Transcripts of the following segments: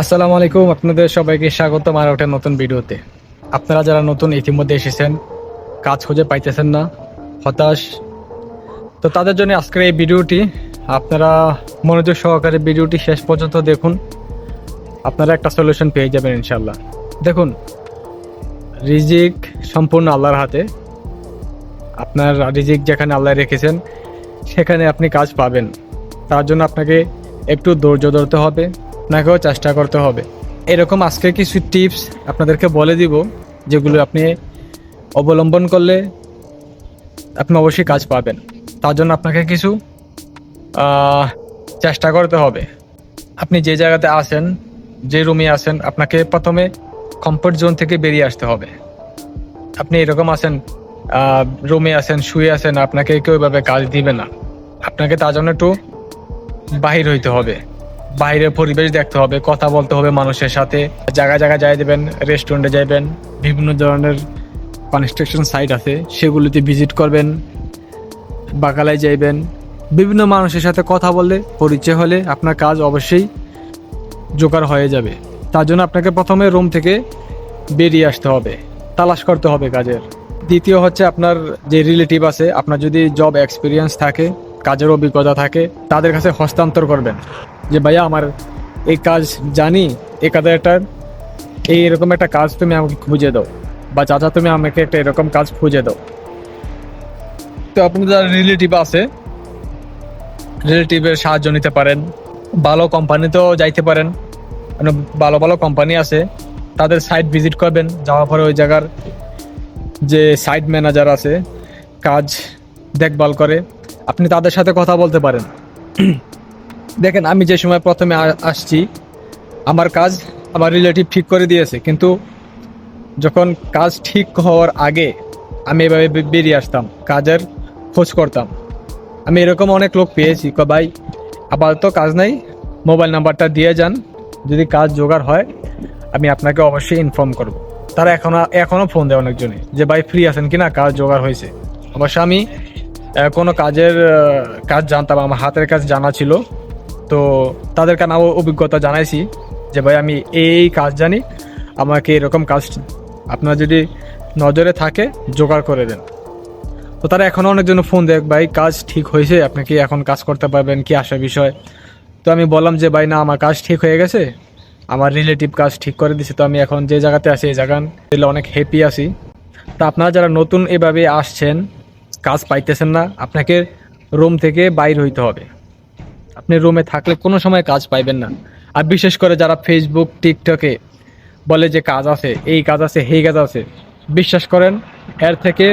আসসালামু আলাইকুম, আপনাদের সবাইকে স্বাগতম আর একটা নতুন ভিডিওতে। আপনারা যারা নতুন ইতিমধ্যে এসেছেন, কাজ খুঁজে পাইতেছেন না, হতাশ, তো তাদের জন্য আজকের এই ভিডিওটি, আপনারা মনোযোগ সহকারে ভিডিওটি শেষ পর্যন্ত দেখুন। আপনারা একটা সলিউশন পেয়ে যাবেন ইনশাল্লাহ দেখুন, রিজিক সম্পূর্ণ আল্লাহর হাতে। আপনার রিজিক যেখানে আল্লাহ রেখেছেন, সেখানে আপনি কাজ পাবেন। তার জন্য আপনাকে একটু ধৈর্য ধরতে হবে। আপনাকেও চেষ্টা করতে হবে। এরকম আজকে কিছু টিপস আপনাদেরকে বলে দিব, যেগুলো আপনি অবলম্বন করলে আপনি অবশ্যই কাজ পাবেন। তার জন্য আপনাকে কিছু চেষ্টা করতে হবে। আপনি যে জায়গাতে আছেন, যে রুমে আছেন, আপনাকে প্রথমে কমফোর্ট জোন থেকে বেরিয়ে আসতে হবে। আপনি এরকম আছেন রুমে আছেন, শুয়ে আছেন, আপনাকে কেউ এভাবে কাজ দিবে না। আপনাকে তার জন্য একটু বাহির হইতে হবে। বাইরের পরিবেশ দেখতে হবে, কথা বলতে হবে মানুষের সাথে। জায়গায় জায়গায় যাই দেবেন রেস্টুরেন্টে যাইবেন, বিভিন্ন ধরনের কনস্ট্রাকশন সাইট আছে, সেগুলিতে ভিজিট করবেন বাকালায় যাইবেন, বিভিন্ন মানুষের সাথে কথা বললে পরিচয় হলে আপনার কাজ অবশ্যই জোগাড় হয়ে যাবে। তার জন্য আপনাকে প্রথমে রুম থেকে বেরিয়ে আসতে হবে, তালাশ করতে হবে কাজের। দ্বিতীয় হচ্ছে আপনার যে রিলেটিভ আছে, আপনার যদি জব এক্সপিরিয়েন্স থাকে, কাজের অভিজ্ঞতা থাকে, তাদের কাছে হস্তান্তর করবেন। যে, ভাইয়া, আমার এই কাজ জানি কাজের একটা, এই এরকম একটা কাজ তুমি আমাকে খুঁজে দাও বা চাচা, তুমি আমাকে একটা এরকম কাজ খুঁজে দাও। তো আপনার যারা রিলেটিভ আছে রিলেটিভের সাহায্য নিতে পারেন। ভালো কোম্পানিতেও যাইতে পারেন। মানে ভালো ভালো কোম্পানি আছে। তাদের সাইট ভিজিট করবেন। যাওয়ার পরে ওই জায়গার যে সাইট ম্যানেজার আছে, কাজ দেখভাল করে। আপনি তাদের সাথে কথা বলতে পারেন। দেখেন, আমি যে সময় প্রথমে আসছি, আমার কাজ আমার রিলেটিভ ঠিক করে দিয়েছে, কিন্তু যখন কাজ ঠিক হওয়ার আগে আমি এভাবে বেরিয়ে আসতাম, কাজের খোঁজ করতাম। আমি এরকম অনেক লোক পেয়েছি ক ভাই, আপাতত কাজ নাই মোবাইল নাম্বারটা দিয়ে যান, যদি কাজ জোগাড় হয়, আমি আপনাকে অবশ্যই ইনফর্ম করব। তারা এখনও এখনও ফোন দেয় অনেকজনে, যে, ভাই ফ্রি আছেন কিনা? কাজ জোগাড় হয়েছে। অবশ্য আমি কোনো কাজের কাজ জানতাম, আমার হাতের কাজ জানা ছিল। তো তাদেরকে আমি অভিজ্ঞতা জানাইছি যে, ভাই, আমি এই কাজ জানি। আমাকে এরকম কাজ আপনার যদি নজরে থাকে, জোগাড় করে দেন। তো তারা এখনও অনেকজন ফোন দেখ ভাই, কাজ ঠিক হয়েছে, আপনি কি এখন কাজ করতে পারবেন? কি আসার বিষয়? তো আমি বললাম যে, ভাই, না, আমার কাজ ঠিক হয়ে গেছে। আমার রিলেটিভ কাজ ঠিক করে দিছে। তো আমি এখন যে জায়গাতে আছি, এই জায়গা অনেক হ্যাপি আছি। তা আপনারা যারা নতুন এভাবে আসছেন, কাজ পাইতেছেন না, আপনাকে রুম থেকে বাইর হইতে হবে। আপনি রুমে থাকলে কোনো সময় কাজ পাইবেন না। আর বিশেষ করে যারা ফেসবুক টিকটকে বলে যে কাজ আছে, এই কাজ আছে, সেই কাজ আছে, বিশ্বাস করেন, এর থেকে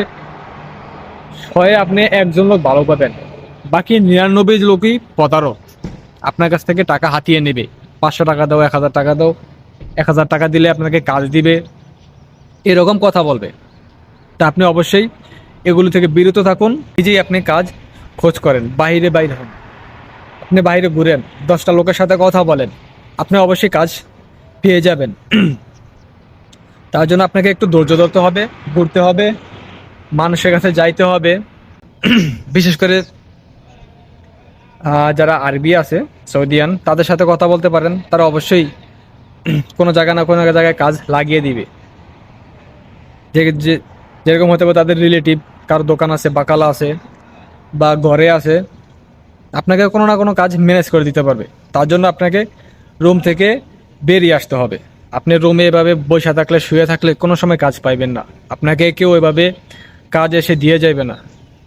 হয় আপনি একজন লোক ভালো পাবেন। বাকি নিরানব্বই লোকই প্রতারক। আপনার কাছ থেকে টাকা হাতিয়ে নেবে। পাঁচশো টাকা দাও, এক হাজার টাকা দাও, এক হাজার টাকা দিলে আপনাকে কাজ দিবে। এরকম কথা বলবে। তা আপনি অবশ্যই এগুলো থেকে বিরত থাকুন। নিজেই আপনি কাজ খোঁজ করেন বাইরে বাইরে হন। আপনি বাইরে ঘুরেন, দশটা লোকের সাথে কথা বলেন, আপনি অবশ্যই কাজ পেয়ে যাবেন। তার জন্য আপনাকে একটু ধৈর্য ধরতে হবে, ঘুরতে হবে, মানুষের কাছে যাইতে হবে। বিশেষ করে যারা আরবি আছে, সৌদিয়ান, তাদের সাথে কথা বলতে পারেন, তারা অবশ্যই কোনো জায়গা না কোনো জায়গায় কাজ লাগিয়ে দিবে। যে যেরকম হতে পারে তাদের রিলেটিভ কারও দোকান আছে, বাকালা আছে, বা ঘরে আছে আপনাকে কোনো না কোনো কাজ ম্যানেজ করে দিতে পারবে। তার জন্য আপনাকে রুম থেকে বেরিয়ে আসতে হবে। আপনি রুমে এভাবে বসে থাকলে, শুয়ে থাকলে কোনো সময় কাজ পাইবেন না। আপনাকে কেউ এভাবে কাজ এসে দিয়ে যাবে না।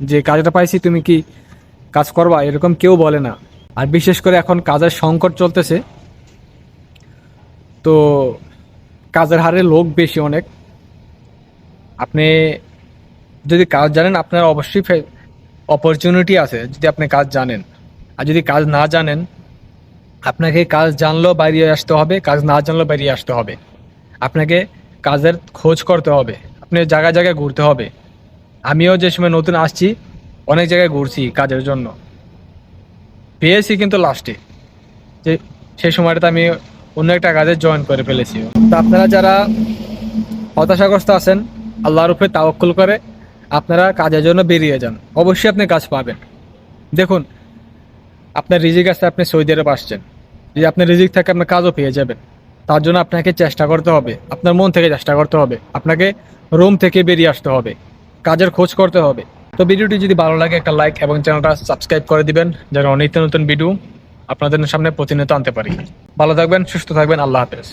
যে কাজটা পাইছি, তুমি কি কাজ করবা? এরকম কেউ বলে না। আর বিশেষ করে এখন কাজের সংকট চলতেছে। তো কাজের হারে লোক বেশি অনেক। আপনি যদি কাজ জানেন, আপনার অবশ্যই অপরচুনিটি আছে যদি আপনি কাজ জানেন। আর যদি কাজ না জানেন, আপনাকে কাজ জানলেও বাইরে আসতে হবে, কাজ না জানলেও বেরিয়ে আসতে হবে। আপনাকে কাজের খোঁজ করতে হবে, আপনি জায়গায় জায়গায় ঘুরতে হবে। আমিও যে সময় নতুন আসছি, অনেক জায়গায় ঘুরছি কাজের জন্য। পেয়েছি কিন্তু লাস্টে। যে সেই সময়টাতে আমি অন্য একটা কাজে জয়েন করে ফেলেছি। তো আপনারা যারা হতাশাগ্রস্ত আছেন, আল্লাহর উপরে তাওয়াক্কুল করে, আপনারা কাজের জন্য বেরিয়ে যান। অবশ্যই আপনি কাজ পাবেন। দেখুন আপনার রিজিক আছে, আপনি সৌদি আরব আসছেন। যদি আপনার রিজিক থাকে, আপনার কাজও পেয়ে যাবেন। তার জন্য আপনাকে চেষ্টা করতে হবে, আপনার মন থেকে চেষ্টা করতে হবে, আপনাকে রুম থেকে বেরিয়ে আসতে হবে, কাজের খোঁজ করতে হবে। তো ভিডিওটি যদি ভালো লাগে, একটা লাইক এবং চ্যানেলটা সাবস্ক্রাইব করে দিবেন, যেন নিত্য নতুন ভিডিও আপনাদের সামনে প্রতিনিয়ত আনতে পারি। ভালো থাকবেন, সুস্থ থাকবেন, আল্লাহ হাফেজ।